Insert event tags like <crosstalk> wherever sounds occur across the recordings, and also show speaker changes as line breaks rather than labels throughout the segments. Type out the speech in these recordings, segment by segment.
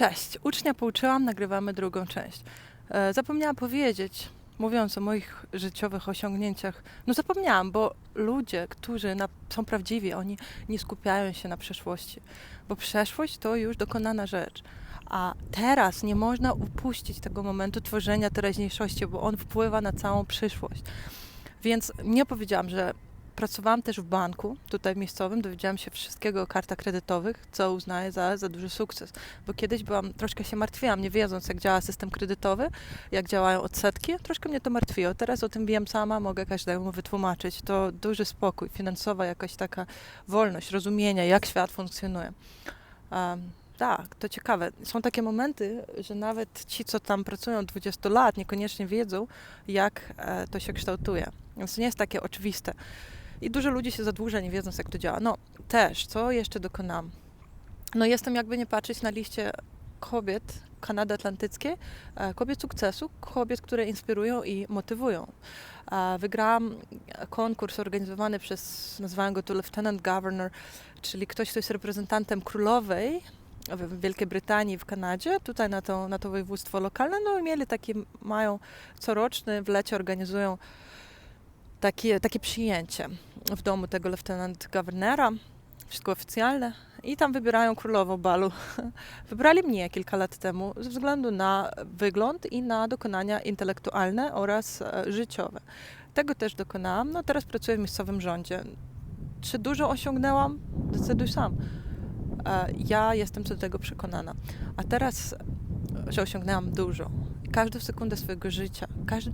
Cześć, ucznia pouczyłam, nagrywamy drugą część. E, zapomniałam powiedzieć, mówiąc o moich życiowych osiągnięciach, no zapomniałam, bo ludzie, którzy na, są prawdziwi, oni nie skupiają się na przeszłości, bo przeszłość to już dokonana rzecz. A teraz nie można upuścić tego momentu tworzenia teraźniejszości, bo on wpływa na całą przyszłość. Więc nie powiedziałam, że pracowałam też w banku, tutaj miejscowym, dowiedziałam się wszystkiego o kartach kredytowych, co uznaję za, za duży sukces. Bo kiedyś byłam, troszkę się martwiłam, nie wiedząc, jak działa system kredytowy, jak działają odsetki, troszkę mnie to martwiło. Teraz o tym wiem sama, mogę każdemu wytłumaczyć. To duży spokój, finansowa jakaś taka wolność, rozumienia, jak świat funkcjonuje. Um, tak, to ciekawe. Są takie momenty, że nawet ci, co tam pracują 20 lat, niekoniecznie wiedzą, jak e, to się kształtuje. Więc to nie jest takie oczywiste. I dużo ludzi się zadłuża, nie wiedząc, jak to działa. No też, co jeszcze dokonam? No jestem, jakby nie patrzeć, na liście kobiet Kanady Atlantyckiej, e, kobiet sukcesu, kobiet, które inspirują i motywują. E, wygrałam konkurs organizowany przez, nazwałem go tu Lieutenant Governor, czyli ktoś, kto jest reprezentantem królowej w Wielkiej Brytanii, w Kanadzie, tutaj na to, na to województwo lokalne, no i mieli taki, mają coroczny, w lecie organizują takie, takie przyjęcie w domu tego lieutenant governora, wszystko oficjalne. I tam wybierają królową balu. <laughs> Wybrali mnie kilka lat temu ze względu na wygląd i na dokonania intelektualne oraz e, życiowe. Tego też dokonałam. No teraz pracuję w miejscowym rządzie. Czy dużo osiągnęłam? Decyduj sam. E, ja jestem co do tego przekonana. A teraz, że osiągnęłam dużo. Każdą sekundę swojego życia, każdą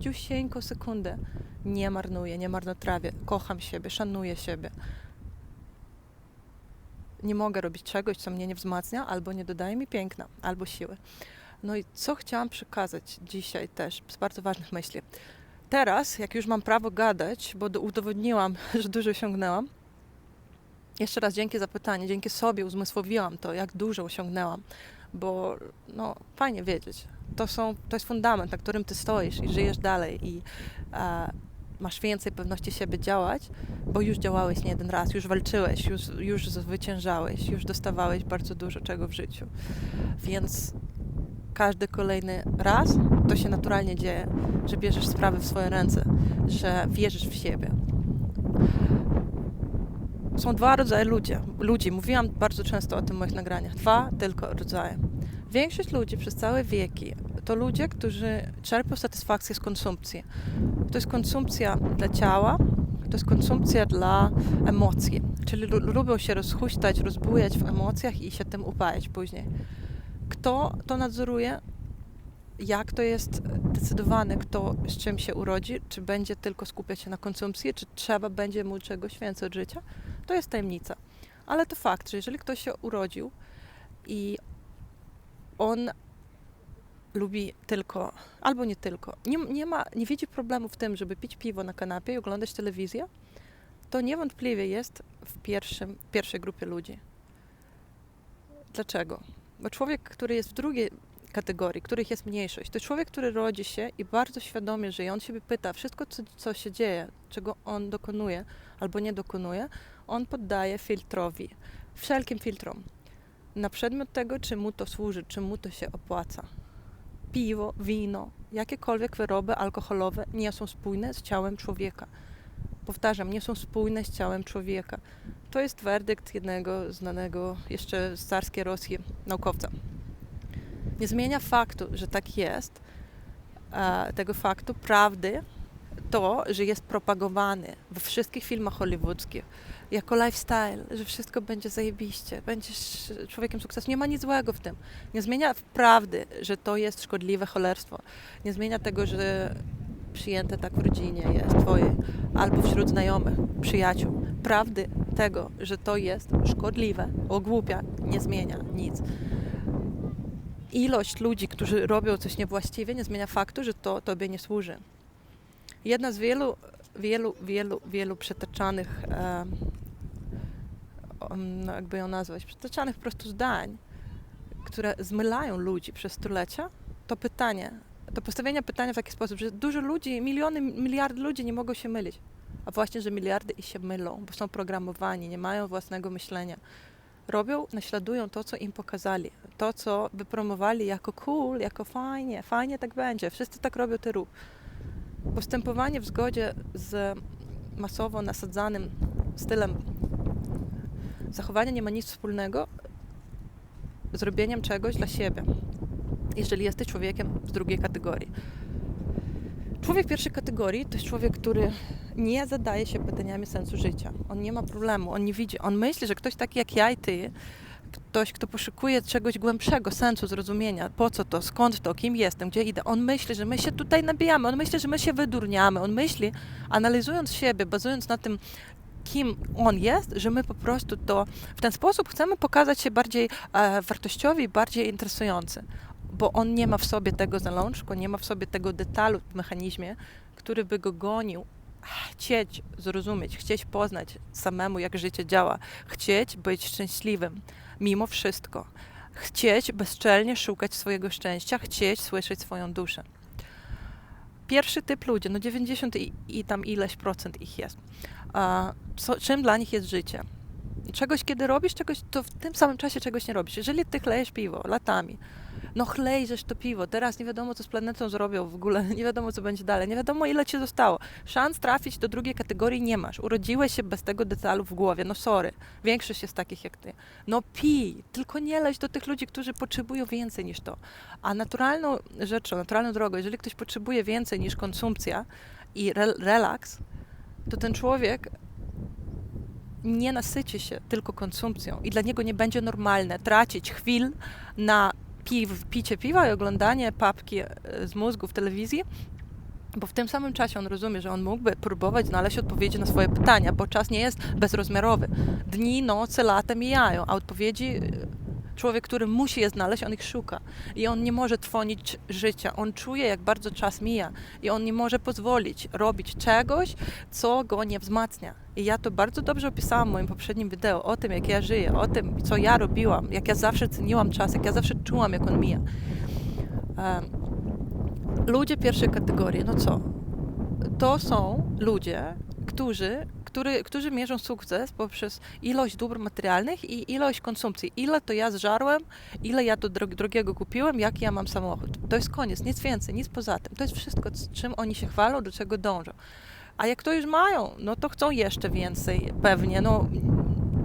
sekundę nie marnuję, nie marnotrawię. Kocham siebie, szanuję siebie. Nie mogę robić czegoś, co mnie nie wzmacnia, albo nie dodaje mi piękna, albo siły. No i co chciałam przekazać dzisiaj też z bardzo ważnych myśli. Teraz, jak już mam prawo gadać, bo udowodniłam, <laughs> że dużo osiągnęłam, jeszcze raz dzięki za pytanie, dzięki sobie uzmysłowiłam to, jak dużo osiągnęłam, bo no, fajnie wiedzieć. To, są, to jest fundament, na którym ty stoisz i żyjesz dalej i e, masz więcej pewności siebie działać, bo już działałeś nie jeden raz, już walczyłeś, już, już zwyciężałeś, już dostawałeś bardzo dużo czego w życiu. Więc każdy kolejny raz to się naturalnie dzieje, że bierzesz sprawy w swoje ręce, że wierzysz w siebie. Są dwa rodzaje ludzi. ludzi. Mówiłam bardzo często o tym w moich nagraniach. Dwa tylko rodzaje. Większość ludzi przez całe wieki to ludzie, którzy czerpią satysfakcję z konsumpcji. To jest konsumpcja dla ciała, to jest konsumpcja dla emocji. Czyli lubią się rozhuśtać, rozbujać w emocjach i się tym upajać później. Kto to nadzoruje? Jak to jest decydowane, kto z czym się urodzi? Czy będzie tylko skupiać się na konsumpcji, czy trzeba będzie mu czegoś więcej od życia? To jest tajemnica. Ale to fakt, że jeżeli ktoś się urodził i on lubi tylko, albo nie tylko, nie, nie, ma, nie widzi problemu w tym, żeby pić piwo na kanapie i oglądać telewizję, to niewątpliwie jest w pierwszym, pierwszej grupie ludzi. Dlaczego? Bo człowiek, który jest w drugiej kategorii, których jest mniejszość, to człowiek, który rodzi się i bardzo świadomie żyje. On siebie pyta, wszystko, co, co się dzieje, czego on dokonuje albo nie dokonuje, on poddaje filtrowi, wszelkim filtrom. Na przedmiot tego, czy mu to służy, czy mu to się opłaca piwo, wino, jakiekolwiek wyroby alkoholowe nie są spójne z ciałem człowieka. Powtarzam, nie są spójne z ciałem człowieka. To jest werdykt jednego znanego jeszcze z carskiej Rosji naukowca. Nie zmienia faktu, że tak jest, tego faktu, prawdy, to, że jest propagowany we wszystkich filmach hollywoodzkich jako lifestyle, że wszystko będzie zajebiście, będziesz człowiekiem sukcesu. Nie ma nic złego w tym. Nie zmienia prawdy, że to jest szkodliwe cholerstwo. Nie zmienia tego, że przyjęte tak w rodzinie jest twojej albo wśród znajomych, przyjaciół. Prawdy tego, że to jest szkodliwe, ogłupia, nie zmienia nic. Ilość ludzi, którzy robią coś niewłaściwie, nie zmienia faktu, że to tobie nie służy. Jedna z wielu, wielu, wielu, wielu przetaczanych, no jakby ją nazwać, przetaczanych po prostu zdań, które zmylają ludzi przez stulecia, to pytanie, to postawienie pytania w taki sposób, że dużo ludzi, miliony, miliardy ludzi nie mogą się mylić. A właśnie, że miliardy i się mylą, bo są programowani, nie mają własnego myślenia. robią, naśladują to, co im pokazali, to, co wypromowali jako cool, jako fajnie, fajnie tak będzie. Wszyscy tak robią, ty rób. Postępowanie w zgodzie z masowo nasadzanym stylem zachowania nie ma nic wspólnego z robieniem czegoś dla siebie, jeżeli jesteś człowiekiem z drugiej kategorii. Człowiek pierwszej kategorii to jest człowiek, który nie zadaje się pytaniami sensu życia. On nie ma problemu, on nie widzi. On myśli, że ktoś taki jak ja i ty, ktoś, kto poszukuje czegoś głębszego, sensu, zrozumienia, po co to, skąd to, kim jestem, gdzie idę, on myśli, że my się tutaj nabijamy, on myśli, że my się wydurniamy, on myśli, analizując siebie, bazując na tym, kim on jest, że my po prostu to w ten sposób chcemy pokazać się bardziej e, wartościowi bardziej interesujący bo on nie ma w sobie tego zalążku, nie ma w sobie tego detalu w mechanizmie, który by go gonił. Chcieć zrozumieć, chcieć poznać samemu, jak życie działa, chcieć być szczęśliwym mimo wszystko, chcieć bezczelnie szukać swojego szczęścia, chcieć słyszeć swoją duszę. Pierwszy typ ludzi, no 90 i, i tam ileś procent ich jest. A, co, czym dla nich jest życie? Czegoś, kiedy robisz czegoś, to w tym samym czasie czegoś nie robisz. Jeżeli ty chlejesz piwo latami, no chlejżesz to piwo, teraz nie wiadomo, co z planetą zrobią w ogóle, <laughs> nie wiadomo, co będzie dalej, nie wiadomo, ile ci zostało. Szans trafić do drugiej kategorii nie masz. Urodziłeś się bez tego detalu w głowie, no sorry. Większość jest takich jak ty. No pij, tylko nie leć do tych ludzi, którzy potrzebują więcej niż to. A naturalną rzeczą, naturalną drogą, jeżeli ktoś potrzebuje więcej niż konsumpcja i re relaks, to ten człowiek nie nasyci się tylko konsumpcją i dla niego nie będzie normalne tracić chwil na piw, picie piwa i oglądanie papki e, z mózgu w telewizji, bo w tym samym czasie on rozumie, że on mógłby próbować znaleźć odpowiedzi na swoje pytania, bo czas nie jest bezrozmiarowy. Dni, noce, lata mijają, a odpowiedzi człowiek, który musi je znaleźć, on ich szuka. I on nie może trwonić życia. On czuje, jak bardzo czas mija. I on nie może pozwolić robić czegoś, co go nie wzmacnia. I ja to bardzo dobrze opisałam w moim poprzednim wideo o tym, jak ja żyję, o tym, co ja robiłam, jak ja zawsze ceniłam czas, jak ja zawsze czułam, jak on mija. Ludzie pierwszej kategorii, no co? To są ludzie, którzy który, którzy mierzą sukces poprzez ilość dóbr materialnych i ilość konsumpcji. Ile to ja zżarłem, ile ja to drogiego kupiłem, jaki ja mam samochód. To jest koniec, nic więcej, nic poza tym. To jest wszystko, czym oni się chwalą, do czego dążą. A jak to już mają, no to chcą jeszcze więcej, pewnie. No,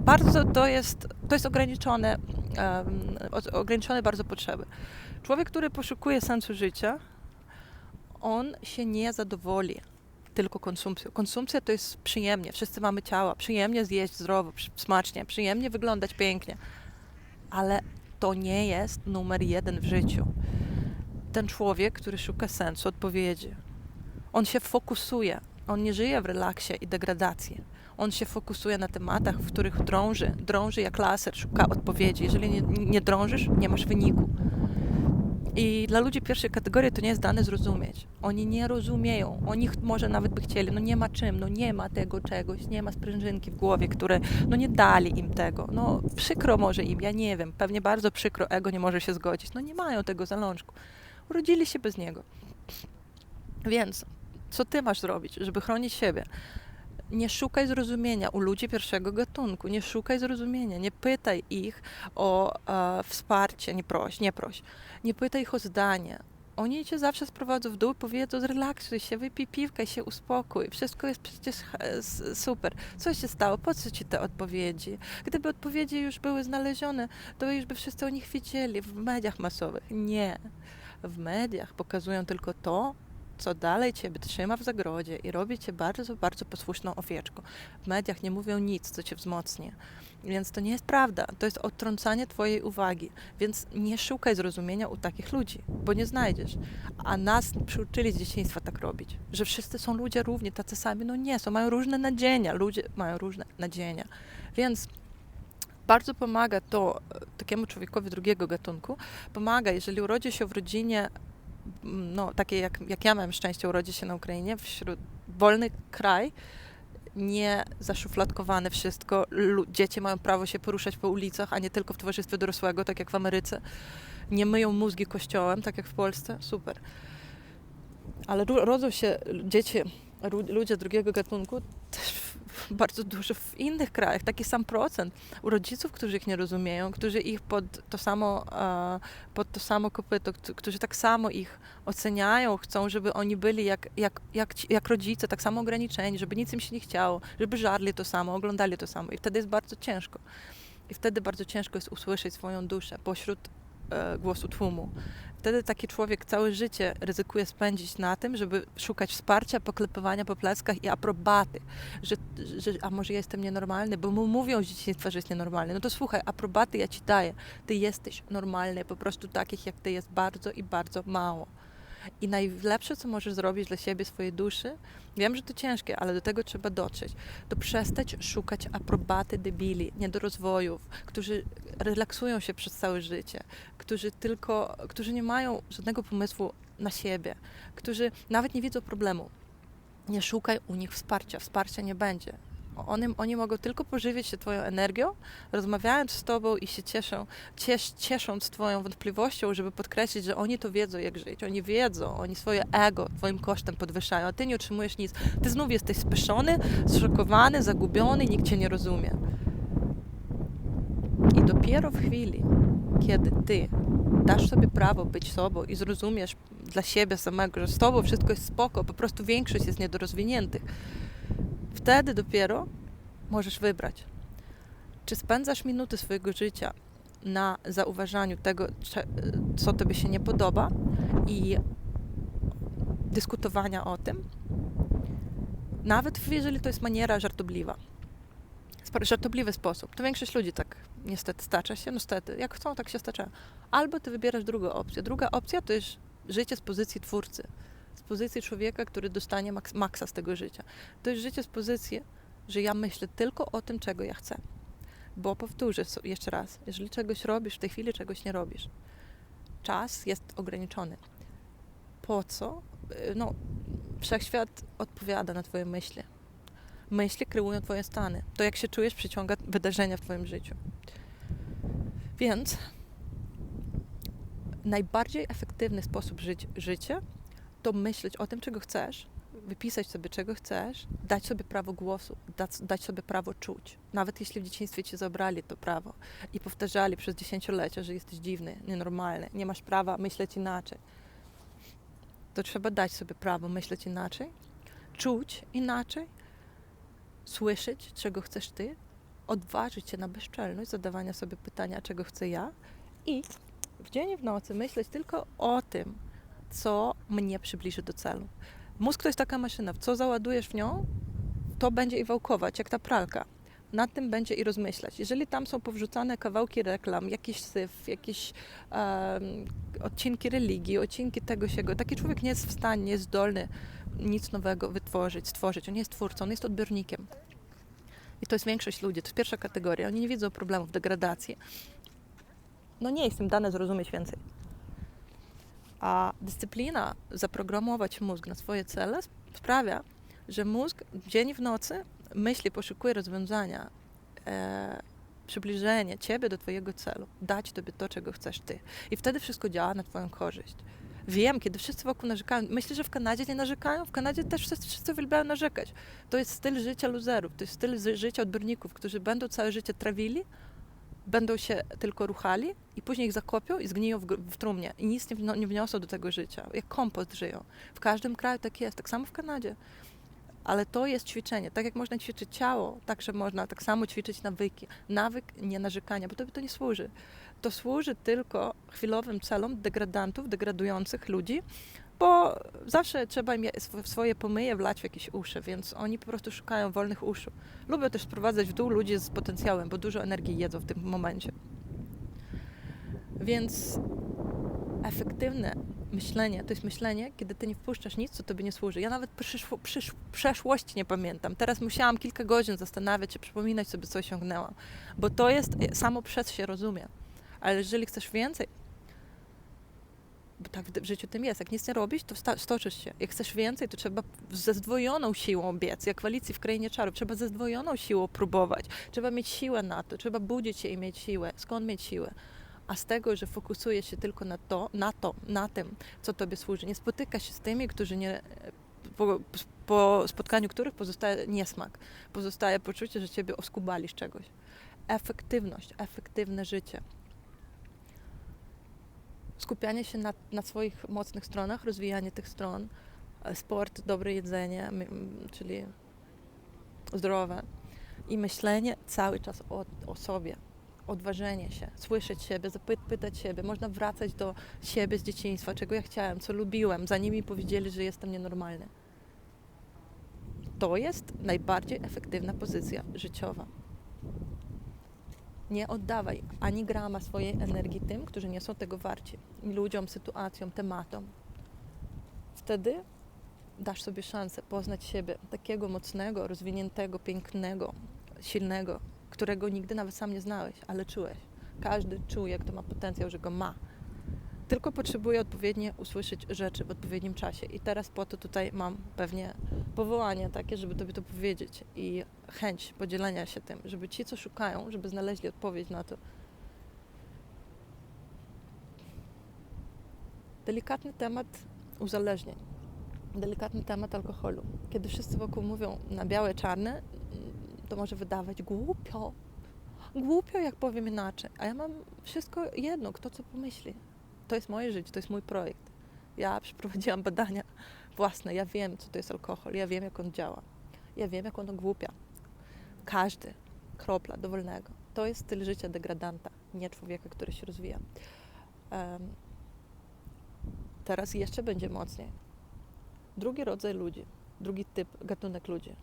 bardzo to jest, to jest ograniczone, um, ograniczone bardzo potrzeby. Człowiek, który poszukuje sensu życia, on się nie zadowoli tylko konsumpcją. Konsumpcja to jest przyjemnie, wszyscy mamy ciała, przyjemnie zjeść zdrowo, smacznie, przyjemnie wyglądać pięknie, ale to nie jest numer jeden w życiu. Ten człowiek, który szuka sensu, odpowiedzi, on się fokusuje, on nie żyje w relaksie i degradacji. On się fokusuje na tematach, w których drąży, drąży jak laser, szuka odpowiedzi. Jeżeli nie, nie drążysz, nie masz wyniku. I dla ludzi pierwszej kategorii to nie jest dane zrozumieć. Oni nie rozumieją. Oni może nawet by chcieli, no nie ma czym, no nie ma tego czegoś, nie ma sprężynki w głowie, które, no nie dali im tego. No przykro może im, ja nie wiem, pewnie bardzo przykro, ego nie może się zgodzić. No nie mają tego zalążku. Urodzili się bez niego. Więc co ty masz zrobić, żeby chronić siebie? Nie szukaj zrozumienia u ludzi pierwszego gatunku, nie szukaj zrozumienia, nie pytaj ich o e, wsparcie, nie proś, nie proś, nie pytaj ich o zdanie. Oni cię zawsze sprowadzą w dół, powiedzą zrelaksuj się, wypij piwkę, się uspokój, wszystko jest przecież super. Co się stało? Po co ci te odpowiedzi? Gdyby odpowiedzi już były znalezione, to już by wszyscy o nich wiedzieli w mediach masowych. Nie. W mediach pokazują tylko to, co dalej ciebie trzyma w zagrodzie i robi cię bardzo, bardzo posłuszną owieczką. W mediach nie mówią nic, co cię wzmocni. Więc to nie jest prawda, to jest odtrącanie twojej uwagi. Więc nie szukaj zrozumienia u takich ludzi, bo nie znajdziesz. A nas przyuczyli z dzieciństwa tak robić, że wszyscy są ludzie równi, tacy sami. No nie, są, mają różne nadzienia, ludzie mają różne nadzienia. Więc bardzo pomaga to e, takiemu człowiekowi drugiego gatunku, pomaga, jeżeli urodzi się w rodzinie no, takie jak, jak ja miałem szczęście urodzić się na Ukrainie, wśród wolny kraj, nie zaszufladkowane wszystko. Dzieci mają prawo się poruszać po ulicach, a nie tylko w towarzystwie dorosłego, tak jak w Ameryce. Nie myją mózgi kościołem, tak jak w Polsce. Super. Ale rodzą się dzieci, ludzie drugiego gatunku też bardzo dużo w innych krajach, taki sam procent u rodziców, którzy ich nie rozumieją, którzy ich pod to samo, e, pod to samo kopyto, którzy tak samo ich oceniają, chcą, żeby oni byli jak, jak, jak, jak rodzice, tak samo ograniczeni, żeby nic im się nie chciało, żeby żarli to samo, oglądali to samo i wtedy jest bardzo ciężko. I wtedy bardzo ciężko jest usłyszeć swoją duszę pośród głosu tłumu. Wtedy taki człowiek całe życie ryzykuje spędzić na tym, żeby szukać wsparcia, poklepywania po pleckach i aprobaty, że, że a może ja jestem nienormalny, bo mu mówią z dzieciństwa, że jest nienormalny. No to słuchaj, aprobaty ja ci daję. Ty jesteś normalny, po prostu takich jak ty jest bardzo i bardzo mało. I najlepsze, co możesz zrobić dla siebie, swojej duszy, wiem, że to ciężkie, ale do tego trzeba dotrzeć, to przestać szukać aprobaty debili, niedorozwojów, którzy relaksują się przez całe życie, którzy tylko, którzy nie mają żadnego pomysłu na siebie, którzy nawet nie widzą problemu. Nie szukaj u nich wsparcia, wsparcia nie będzie. Oni, oni mogą tylko pożywić się Twoją energią, rozmawiając z Tobą i się cieszą, ciesz, ciesząc Twoją wątpliwością, żeby podkreślić, że oni to wiedzą, jak żyć. Oni wiedzą, oni swoje ego Twoim kosztem podwyższają, a Ty nie otrzymujesz nic. Ty znów jesteś spieszony, zszokowany, zagubiony, nikt Cię nie rozumie. I dopiero w chwili, kiedy Ty dasz sobie prawo być sobą i zrozumiesz dla siebie samego, że z Tobą wszystko jest spoko, po prostu większość jest niedorozwiniętych, Wtedy dopiero możesz wybrać, czy spędzasz minuty swojego życia na zauważaniu tego, co tobie się nie podoba i dyskutowania o tym, nawet jeżeli to jest maniera żartobliwa. Żartobliwy sposób. To większość ludzi tak niestety stacza się, no niestety, jak chcą, tak się stacza. Albo ty wybierasz drugą opcję. Druga opcja to jest życie z pozycji twórcy z pozycji człowieka, który dostanie maks maksa z tego życia. To jest życie z pozycji, że ja myślę tylko o tym, czego ja chcę. Bo powtórzę jeszcze raz, jeżeli czegoś robisz, w tej chwili czegoś nie robisz. Czas jest ograniczony. Po co? Y, no, wszechświat odpowiada na Twoje myśli. Myśli kreują Twoje stany. To, jak się czujesz, przyciąga wydarzenia w Twoim życiu. Więc najbardziej efektywny sposób żyć życie to myśleć o tym, czego chcesz, wypisać sobie, czego chcesz, dać sobie prawo głosu, dać, dać sobie prawo czuć. Nawet jeśli w dzieciństwie ci zabrali to prawo i powtarzali przez dziesięciolecia, że jesteś dziwny, nienormalny, nie masz prawa myśleć inaczej, to trzeba dać sobie prawo myśleć inaczej, czuć inaczej, słyszeć, czego chcesz ty, odważyć się na bezczelność zadawania sobie pytania, czego chcę ja i w dzień i w nocy myśleć tylko o tym, co mnie przybliży do celu. Mózg to jest taka maszyna, co załadujesz w nią, to będzie i wałkować, jak ta pralka. Nad tym będzie i rozmyślać. Jeżeli tam są powrzucane kawałki reklam, jakiś syf, jakieś odcinki religii, odcinki tego siego, taki człowiek nie jest w stanie, nie jest zdolny nic nowego wytworzyć, stworzyć. On nie jest twórcą, on jest odbiornikiem. I to jest większość ludzi, to jest pierwsza kategoria. Oni nie widzą problemów, degradacji. No nie jest im dane zrozumieć więcej. A dyscyplina, zaprogramować mózg na swoje cele sprawia, że mózg dzień w nocy myśli, poszukuje rozwiązania, e, przybliżenie ciebie do twojego celu, dać tobie to, czego chcesz ty. I wtedy wszystko działa na twoją korzyść. Wiem, kiedy wszyscy wokół narzekają. Myślę, że w Kanadzie nie narzekają. W Kanadzie też wszyscy, wszyscy uwielbiają narzekać. To jest styl życia luzerów, to jest styl życia odbiorników, którzy będą całe życie trawili, będą się tylko ruchali i później ich zakopią i zgniją w, w trumnie i nic nie, nie wniosą do tego życia. Jak kompost żyją. W każdym kraju tak jest, tak samo w Kanadzie. Ale to jest ćwiczenie. Tak jak można ćwiczyć ciało, tak że można tak samo ćwiczyć nawyki. Nawyk nie narzekania, bo to to nie służy. To służy tylko chwilowym celom degradantów, degradujących ludzi, bo zawsze trzeba im swoje pomyje wlać w jakieś uszy, więc oni po prostu szukają wolnych uszu. Lubią też sprowadzać w dół ludzi z potencjałem, bo dużo energii jedzą w tym momencie. Więc efektywne myślenie to jest myślenie, kiedy ty nie wpuszczasz nic, co tobie nie służy. Ja nawet przyszło, przysz, przeszłości nie pamiętam. Teraz musiałam kilka godzin zastanawiać się, przypominać sobie, co osiągnęłam, bo to jest samo przez się rozumie. Ale jeżeli chcesz więcej, bo tak w życiu tym jest. Jak nic nie robisz, to stoczysz się. Jak chcesz więcej, to trzeba ze zdwojoną siłą biec. Jak w Alicji w Krainie Czarów. Trzeba ze zdwojoną siłą próbować. Trzeba mieć siłę na to. Trzeba budzić się i mieć siłę. Skąd mieć siłę? A z tego, że fokusujesz się tylko na to, na to, na tym, co tobie służy. Nie spotykasz się z tymi, którzy nie po spotkaniu których pozostaje niesmak, pozostaje poczucie, że ciebie oskubali z czegoś. Efektywność, efektywne życie. Skupianie się na, na swoich mocnych stronach, rozwijanie tych stron, e, sport, dobre jedzenie, czyli zdrowe i myślenie cały czas o, o sobie, odważenie się, słyszeć siebie, zapytać siebie. Można wracać do siebie z dzieciństwa, czego ja chciałem, co lubiłem, zanim mi powiedzieli, że jestem nienormalny. To jest najbardziej efektywna pozycja życiowa. Nie oddawaj ani grama swojej energii tym, którzy nie są tego warci. Ludziom, sytuacjom, tematom. Wtedy dasz sobie szansę poznać siebie takiego mocnego, rozwiniętego, pięknego, silnego, którego nigdy nawet sam nie znałeś, ale czułeś. Każdy czuje, kto ma potencjał, że go ma. Tylko potrzebuje odpowiednio usłyszeć rzeczy w odpowiednim czasie. I teraz po to tutaj mam pewnie powołanie takie, żeby tobie to powiedzieć i chęć podzielenia się tym, żeby ci, co szukają, żeby znaleźli odpowiedź na to. Delikatny temat uzależnień delikatny temat alkoholu. Kiedy wszyscy wokół mówią na białe, czarne, to może wydawać głupio. Głupio, jak powiem inaczej. A ja mam wszystko jedno, kto co pomyśli. To jest moje życie, to jest mój projekt. Ja przeprowadziłam badania własne. Ja wiem, co to jest alkohol. Ja wiem, jak on działa. Ja wiem, jak on ogłupia. Każdy kropla dowolnego. To jest styl życia degradanta, nie człowieka, który się rozwija. Em, teraz jeszcze będzie mocniej drugi rodzaj ludzi, drugi typ, gatunek ludzi.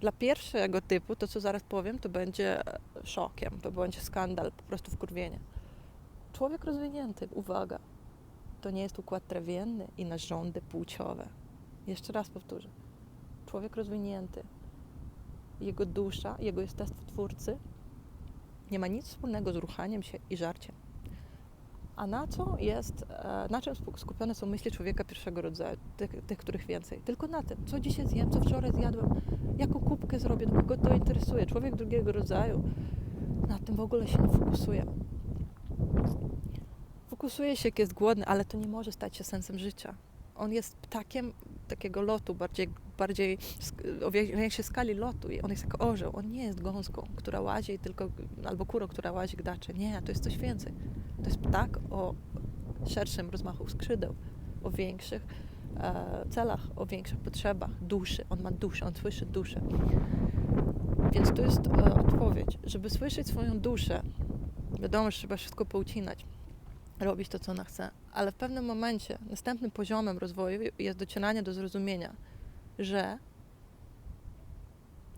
Dla pierwszego typu, to co zaraz powiem, to będzie szokiem, to będzie skandal, po prostu wkurwienie. Człowiek rozwinięty, uwaga, to nie jest układ trawienny i narządy płciowe. Jeszcze raz powtórzę. Człowiek rozwinięty, jego dusza, jego jestestwo twórcy nie ma nic wspólnego z ruchaniem się i żarciem. A na co jest, e, na czym skupione są myśli człowieka pierwszego rodzaju, tych, tych, których więcej? Tylko na tym, co dzisiaj zjem, co wczoraj zjadłem, jaką kubkę zrobię, do kogo to interesuje. Człowiek drugiego rodzaju na tym w ogóle się nie fokusuje. Fokusuje się, jak jest głodny, ale to nie może stać się sensem życia. On jest ptakiem takiego lotu, bardziej, bardziej o większej skali lotu. I on jest jak orzeł. On nie jest gąską, która łazi tylko, albo kurą, która łazi gdacze. Nie, to jest coś więcej. To jest ptak o szerszym rozmachu skrzydeł, o większych e, celach, o większych potrzebach, duszy. On ma duszę, on słyszy duszę. Więc to jest e, odpowiedź. Żeby słyszeć swoją duszę, wiadomo, że trzeba wszystko poucinać, robić to, co ona chce, ale w pewnym momencie, następnym poziomem rozwoju jest docieranie do zrozumienia, że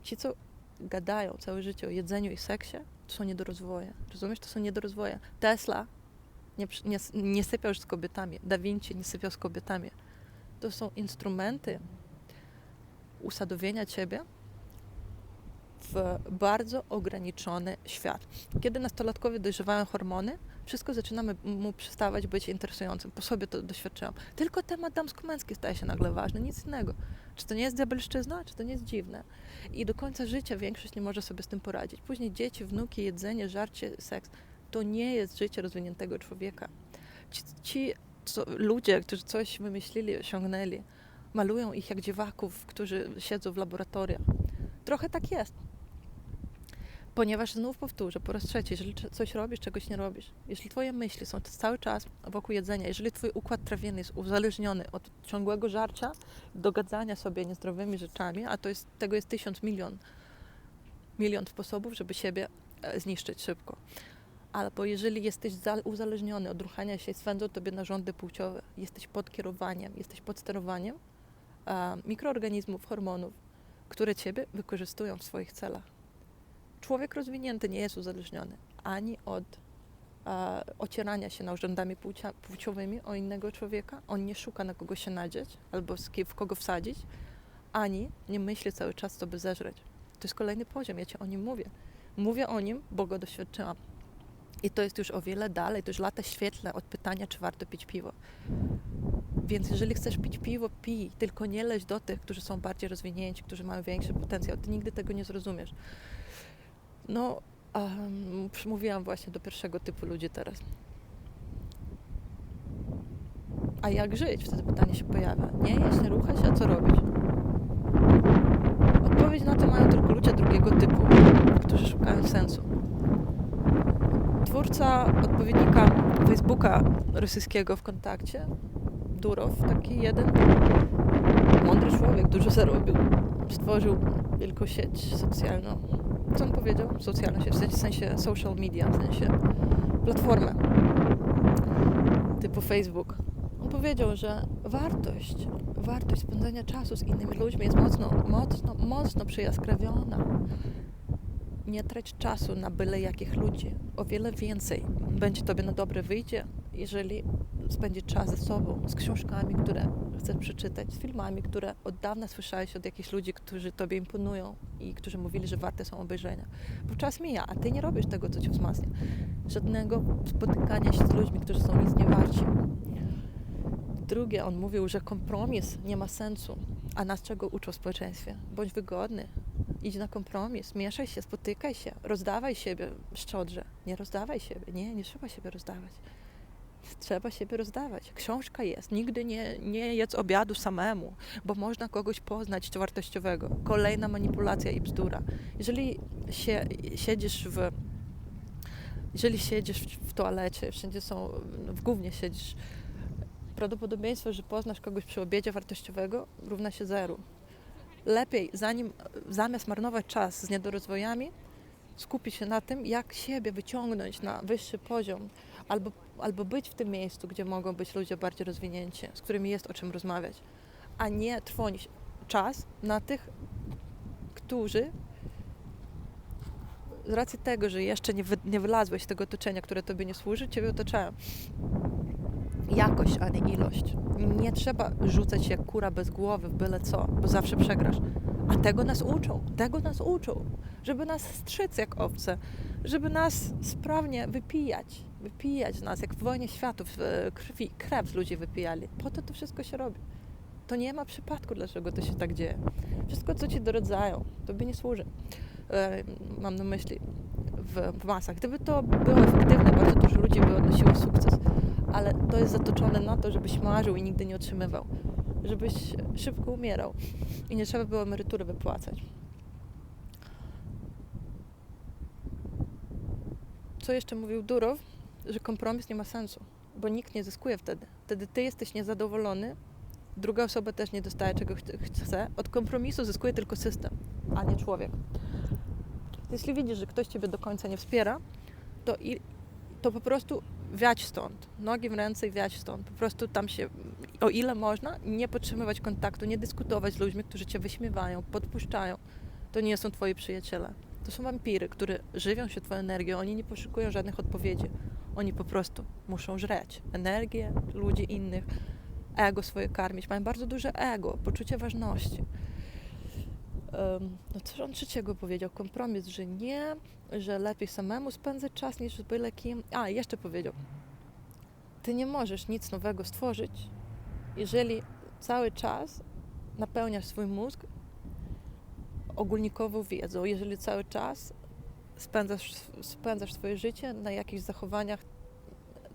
ci, co gadają całe życie o jedzeniu i seksie, to są niedorozwoje. Rozumiesz? To są niedorozwoje. Tesla nie, nie, nie sypiał już z kobietami. Da Vinci nie sypiał z kobietami. To są instrumenty usadowienia ciebie w bardzo ograniczony świat. Kiedy nastolatkowie dojrzewają hormony, wszystko zaczynamy mu przestawać być interesującym. Po sobie to doświadczyłam. Tylko temat damsko-męski staje się nagle ważny, nic innego. Czy to nie jest diabelszczyzna, czy to nie jest dziwne? I do końca życia większość nie może sobie z tym poradzić. Później dzieci, wnuki, jedzenie, żarcie, seks. To nie jest życie rozwiniętego człowieka. Ci, ci co, ludzie, którzy coś wymyślili, osiągnęli, malują ich jak dziewaków, którzy siedzą w laboratoriach. Trochę tak jest. Ponieważ znów powtórzę po raz trzeci, jeżeli coś robisz, czegoś nie robisz, jeśli twoje myśli są cały czas wokół jedzenia, jeżeli twój układ trawienny jest uzależniony od ciągłego żarcia, dogadzania sobie niezdrowymi rzeczami, a to jest, tego jest tysiąc milion, milion sposobów, żeby siebie e, zniszczyć szybko. Albo jeżeli jesteś uzależniony od ruchania się, swędzą tobie narządy płciowe, jesteś pod kierowaniem, jesteś pod sterowaniem mikroorganizmów, hormonów, które ciebie wykorzystują w swoich celach człowiek rozwinięty nie jest uzależniony ani od e, ocierania się narządami płcia, płciowymi o innego człowieka. On nie szuka na kogo się nadzieć albo w kogo wsadzić, ani nie myśli cały czas, co by zeżreć. To jest kolejny poziom, ja ci o nim mówię. Mówię o nim, bo go doświadczyłam. I to jest już o wiele dalej, to już lata świetlne od pytania, czy warto pić piwo. Więc jeżeli chcesz pić piwo, pij, tylko nie leć do tych, którzy są bardziej rozwinięci, którzy mają większy potencjał. Ty nigdy tego nie zrozumiesz. No, um, przymówiłam właśnie do pierwszego typu ludzi teraz. A jak żyć? Wtedy pytanie się pojawia. Nie jeść, nie ruchać, a co robić? Odpowiedź na to mają tylko ludzie drugiego typu, którzy szukają sensu. Twórca odpowiednika Facebooka rosyjskiego w kontakcie, Durow, taki jeden, mądry człowiek, dużo zarobił, stworzył wielką sieć socjalną. Co on powiedział? Socjalną sieć, w sensie social media, w sensie platformę typu Facebook. On powiedział, że wartość, wartość spędzania czasu z innymi ludźmi jest mocno, mocno, mocno przyjaskrawiona. Nie trać czasu na byle jakich ludzi. O wiele więcej będzie tobie na dobre wyjdzie, jeżeli spędzić czas ze sobą, z książkami, które chcesz przeczytać, z filmami, które od dawna słyszałeś od jakichś ludzi, którzy tobie imponują i którzy mówili, że warte są obejrzenia. Bo czas mija, a ty nie robisz tego, co cię wzmacnia. Żadnego spotykania się z ludźmi, którzy są nic nie warci. Drugie, on mówił, że kompromis nie ma sensu. A nas czego uczą w społeczeństwie? Bądź wygodny, idź na kompromis, mieszaj się, spotykaj się, rozdawaj siebie szczodrze. Nie rozdawaj siebie, nie, nie trzeba siebie rozdawać. Trzeba siebie rozdawać. Książka jest. Nigdy nie, nie jedz obiadu samemu, bo można kogoś poznać wartościowego. Kolejna manipulacja i bzdura. Jeżeli się, siedzisz w jeżeli siedzisz w toalecie, wszędzie są, w głównie siedzisz, prawdopodobieństwo, że poznasz kogoś przy obiedzie wartościowego równa się zeru. Lepiej, zanim, zamiast marnować czas z niedorozwojami, skupić się na tym, jak siebie wyciągnąć na wyższy poziom, albo, albo być w tym miejscu, gdzie mogą być ludzie bardziej rozwinięci, z którymi jest o czym rozmawiać, a nie trwonić czas na tych, którzy z racji tego, że jeszcze nie, wy, nie wylazłeś z tego otoczenia, które tobie nie służy, ciebie otaczają. Jakość, a nie ilość. Nie trzeba rzucać jak kura bez głowy w byle co, bo zawsze przegrasz. A tego nas uczą, tego nas uczą, żeby nas strzyc jak owce, żeby nas sprawnie wypijać, wypijać nas, jak w wojnie światów krwi, krew z ludzi wypijali. Po to to wszystko się robi. To nie ma przypadku, dlaczego to się tak dzieje. Wszystko, co ci dorodzają, tobie nie służy. E, mam na myśli w, w masach. Gdyby to było efektywne, bardzo dużo ludzi by odnosiło sukces, ale to jest zatoczone na to, żebyś marzył i nigdy nie otrzymywał, żebyś szybko umierał i nie trzeba było emerytury wypłacać. Co jeszcze mówił Durow? Że kompromis nie ma sensu, bo nikt nie zyskuje wtedy. Wtedy ty jesteś niezadowolony, druga osoba też nie dostaje czego chce. Od kompromisu zyskuje tylko system, a nie człowiek. Jeśli widzisz, że ktoś ciebie do końca nie wspiera, to, i, to po prostu wiać stąd. Nogi w ręce i wiać stąd. Po prostu tam się, o ile można, nie podtrzymywać kontaktu, nie dyskutować z ludźmi, którzy cię wyśmiewają, podpuszczają. To nie są twoi przyjaciele. To są wampiry, które żywią się twoją energią. Oni nie poszukują żadnych odpowiedzi. Oni po prostu muszą żreć energię ludzi innych, ego swoje karmić. Mają bardzo duże ego, poczucie ważności no co on trzeciego powiedział? Kompromis, że nie, że lepiej samemu spędzać czas niż z byle kim. A, jeszcze powiedział, ty nie możesz nic nowego stworzyć, jeżeli cały czas napełniasz swój mózg ogólnikową wiedzą, jeżeli cały czas spędzasz, spędzasz swoje życie na jakichś zachowaniach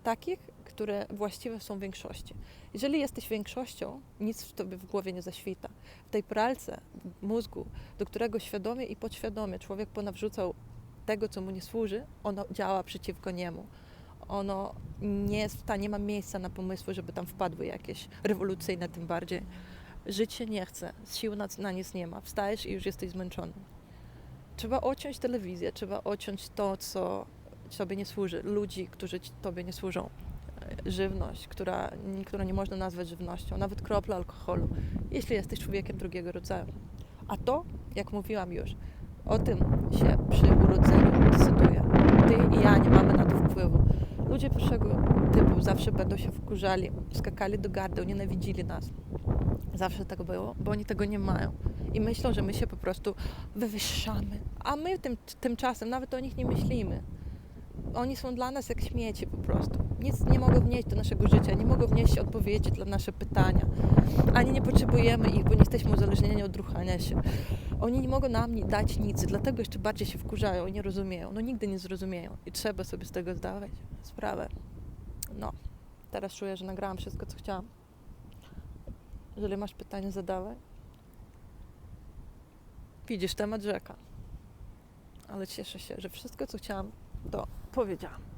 takich, które właściwe są większości. Jeżeli jesteś większością, nic w tobie w głowie nie zaświta. W tej pralce mózgu, do którego świadomie i podświadomie człowiek ponawrzucał tego, co mu nie służy, ono działa przeciwko niemu. Ono nie jest nie ma miejsca na pomysły, żeby tam wpadły jakieś rewolucyjne tym bardziej. Żyć się nie chce, sił na, na nic nie ma. Wstajesz i już jesteś zmęczony. Trzeba ociąć telewizję, trzeba ociąć to, co Tobie nie służy, ludzi, którzy Tobie nie służą żywność, która, która nie można nazwać żywnością, nawet kropla alkoholu, jeśli jesteś człowiekiem drugiego rodzaju. A to, jak mówiłam już, o tym się przy urodzeniu decyduje. Ty i ja nie mamy na to wpływu. Ludzie pierwszego typu zawsze będą się wkurzali, skakali do gardeł, nienawidzili nas. Zawsze tak było, bo oni tego nie mają. I myślą, że my się po prostu wywyższamy. A my tym, tymczasem nawet o nich nie myślimy oni są dla nas jak śmieci po prostu. Nic nie mogą wnieść do naszego życia, nie mogą wnieść odpowiedzi na nasze pytania. Ani nie potrzebujemy ich, bo nie jesteśmy uzależnieni od ruchania się. Oni nie mogą nam dać nic, dlatego jeszcze bardziej się wkurzają i nie rozumieją. No nigdy nie zrozumieją i trzeba sobie z tego zdawać sprawę. No, teraz czuję, że nagrałam wszystko, co chciałam. Jeżeli masz pytania, zadawaj. Widzisz, temat rzeka. Ale cieszę się, że wszystko, co chciałam, to powiedziałam.